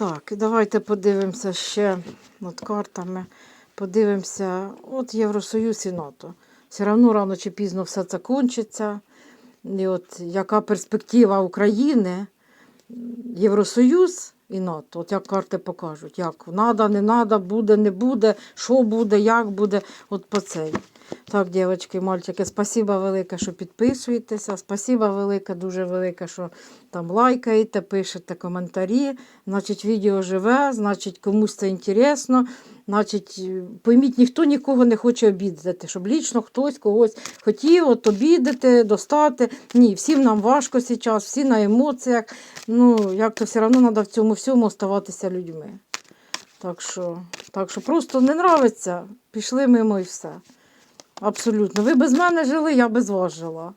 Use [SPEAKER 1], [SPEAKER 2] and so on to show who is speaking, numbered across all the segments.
[SPEAKER 1] Так, і давайте подивимося ще над картами. Подивимося, от Євросоюз і НАТО. Все одно рано чи пізно все це кончиться. І от яка перспектива України, Євросоюз і НАТО, от як карти покажуть, як надо, не надо, буде, не буде, що буде, як буде, от по цей. Так, дівчатки, мальчики, спасибо велике, що підписуєтеся. Спасибо велике, дуже велике, що там лайкаєте, пишете коментарі. Значить, відео живе, значить, комусь це інтересно. Значить, пойміть, ніхто нікого не хоче обідати, щоб лічно хтось когось хотів от обідати, достати. Ні, всім нам важко зараз, всі на емоціях. Ну, як то все одно треба в цьому всьому оставатися людьми. Так що, так що просто не нравиться, пішли мимо і все. Абсолютно. Ви без мене жили, я без вас жила.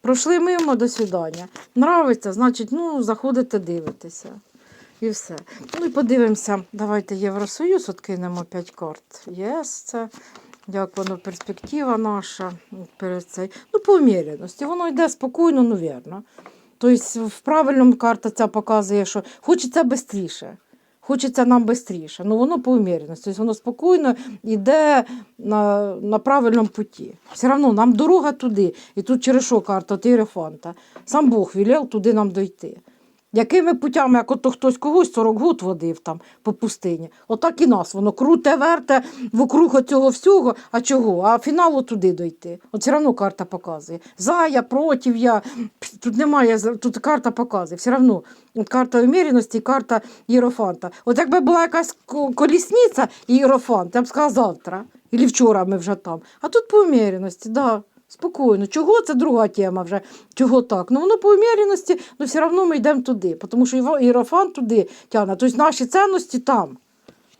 [SPEAKER 1] Пройшли мимо, до свидання. Нравиться, значить, ну, заходите, дивитеся. І все. Ну і подивимося. Давайте Євросоюз откинемо 5 карт. Єс, це як воно перспектива наша перед цей. Ну, по уміряності. Воно йде спокійно, ну вірно. Тобто, в правильному карта ця показує, що хочеться швидше. Хочеться нам швидше. Ну воно по уміряності. Тобто воно спокійно йде на, на правильному путі. Все одно нам дорога туди. І тут через що карта от Єрефанта. Сам Бог велів туди нам дойти. Якими путями, як ото хтось когось 40 год водив там по пустині, отак і нас воно круте, верте вокруг цього всього. А чого? А фіналу туди дойти. От все одно карта показує. За, я, проти, я. Тут немає, тут карта показує. Все одно. От карта уміряності і карта Єрофанта. От якби була якась колісниця і Єрофант, я б сказала завтра. Ілі вчора ми вже там. А тут по уміряності, да. Спокійно. Чого це друга тема вже? Чого так? Ну воно по уміряності, ну все одно ми йдемо туди, тому що Іво- туди тягне. Тобто наші цінності там.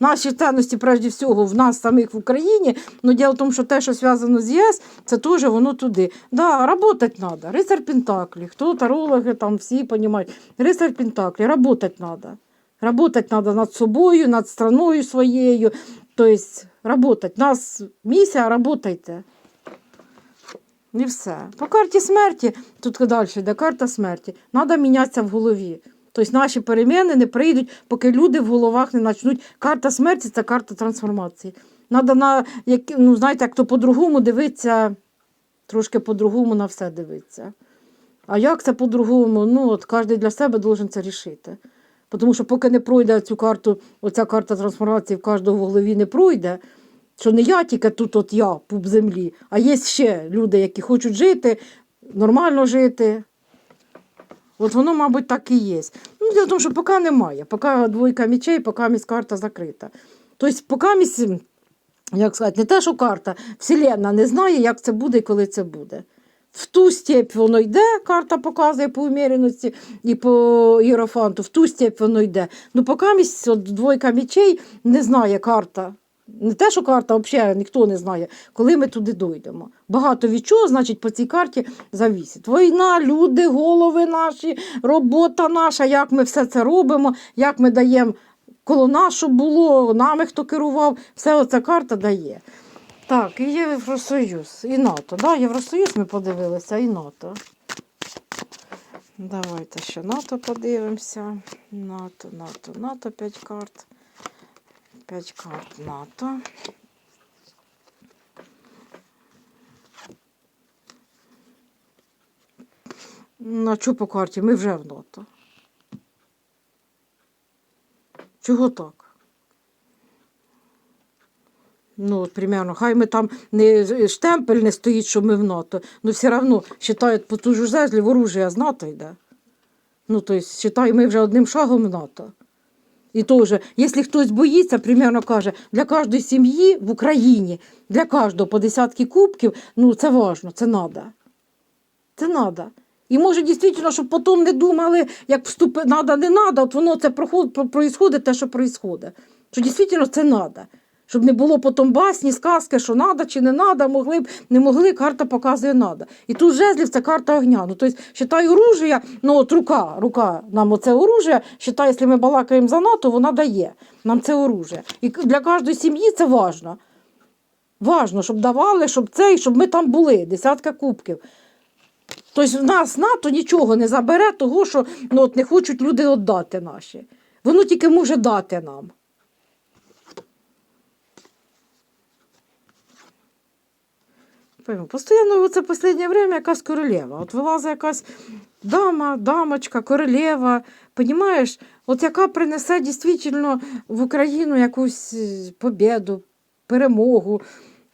[SPEAKER 1] Наші цінності, прежде всього, в нас самих в Україні. Ну, діло в тому, що те, що зв'язано з ЄС, це теж воно туди. Да, работать треба. Рицар Пентаклі, хто тарологи, там всі розуміють. Рицар Пентаклі, работать треба. Работать треба над собою, над страною своєю. Тобто, работать. Нас місія, работайте. І все. По карті смерті, тут далі йде карта смерті, треба мінятися в голові. Тобто наші переміни не прийдуть, поки люди в головах не почнуть. Карта смерті це карта трансформації. Треба на які, ну, знаєте, як то по-другому дивитися, трошки по-другому на все дивитися. А як це по-другому? Ну, от кожен для себе должен це рішити. Тому що поки не пройде цю карту, оця карта трансформації в кожного в голові не пройде, що не я тільки тут, от я, пуп землі, а є ще люди, які хочуть жити, нормально жити. От воно, мабуть, так і є. Ну, в тому, що поки немає, поки двойка мічей, поки місь карта закрита. Тобто, поки місь, як сказати, не те, що карта, Вселенна не знає, як це буде і коли це буде. В ту степь воно йде, карта показує по уміряності і по іерофанту, в ту степь воно йде. Ну, поки місь, от двойка мічей не знає карта. Не те, що карта взагалі ніхто не знає, коли ми туди дійдемо. Багато від чого, значить, по цій карті завісить. Війна, люди, голови наші, робота наша, як ми все це робимо, як ми даємо коло нас, було, нами хто керував, все оця карта дає. Так, і Євросоюз, і НАТО. Да, Євросоюз ми подивилися, і НАТО. Давайте ще НАТО подивимося. НАТО, НАТО, НАТО 5 карт. 5 карт НАТО. На чу по карті? Ми вже в НАТО. Чого так? Ну, от, примерно, хай ми там не штемпель не стоїть, що ми в НАТО, але все одно вважають по ту ж зезлі оружия з НАТО йде. Ну, тобто, вважай, ми вже одним шагом в НАТО. І теж, якщо хтось боїться, примерно каже, для кожної сім'ї в Україні, для кожного по десятки кубків, ну це важно, це треба. Це треба. І може дійсно, щоб потім не думали, як вступи, треба, не треба, от воно це проходить, те, що проїсходить. Що дійсно це треба. Щоб не було потім басні, сказки, що треба чи не треба, могли б, не могли, карта показує треба. І тут жезлів це карта огня. Ну, тобто, считай, оружия, ну от рука, рука нам оце оружие, считай, якщо ми балакаємо за НАТО, вона дає нам це оружие. І для кожної сім'ї це важно. Важно, щоб давали, щоб це, і щоб ми там були, десятка кубків. Тобто в нас НАТО нічого не забере, того, що ну, от не хочуть люди віддати наші. Воно тільки може дати нам. Пойму, Постоянно це останнє время якась королева. От вилазить якась дама, дамочка, королева. Понімаєш, от яка принесе дійсно в Україну якусь е, побіду, перемогу.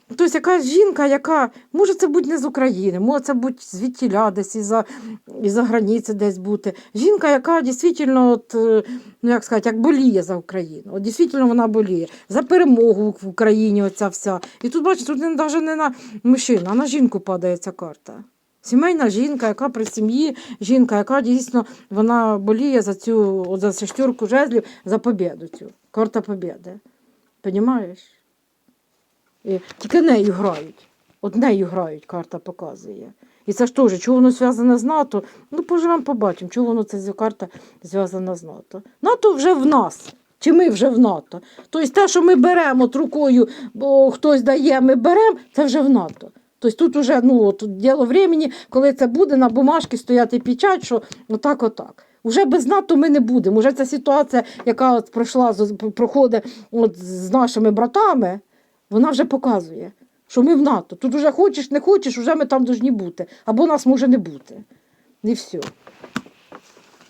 [SPEAKER 1] Тобто якась жінка, яка може це бути не з України, може це бути звідтіля десь із-за, із-за границі десь бути. Жінка, яка дійсно, от, е, ну як сказати, як боліє за Україну. От дійсно вона боліє. За перемогу в Україні оця вся. І тут, бачиш, тут навіть не на мужчину, а на жінку падає ця карта. Сімейна жінка, яка при сім'ї, жінка, яка дійсно вона боліє за цю за шестерку жезлів, за побіду цю. Карта побіди. Понімаєш? Тільки нею грають. От нею грають, карта показує. І це ж теж, чого воно зв'язане з НАТО? Ну, поживемо, побачимо, чого воно за карта зв'язана з НАТО. НАТО вже в нас. Чи ми вже в НАТО? Тобто те, що ми беремо от рукою, бо хтось дає, ми беремо, це вже в НАТО. Тобто тут вже ну, тут діло времени, коли це буде, на бумажці стояти печать, що отак, отак. Уже без НАТО ми не будемо. Уже ця ситуація, яка от пройшла, проходить от з нашими братами, вона вже показує, що ми в НАТО. Тут уже хочеш, не хочеш, вже ми там повинні бути. Або нас може не бути. І все.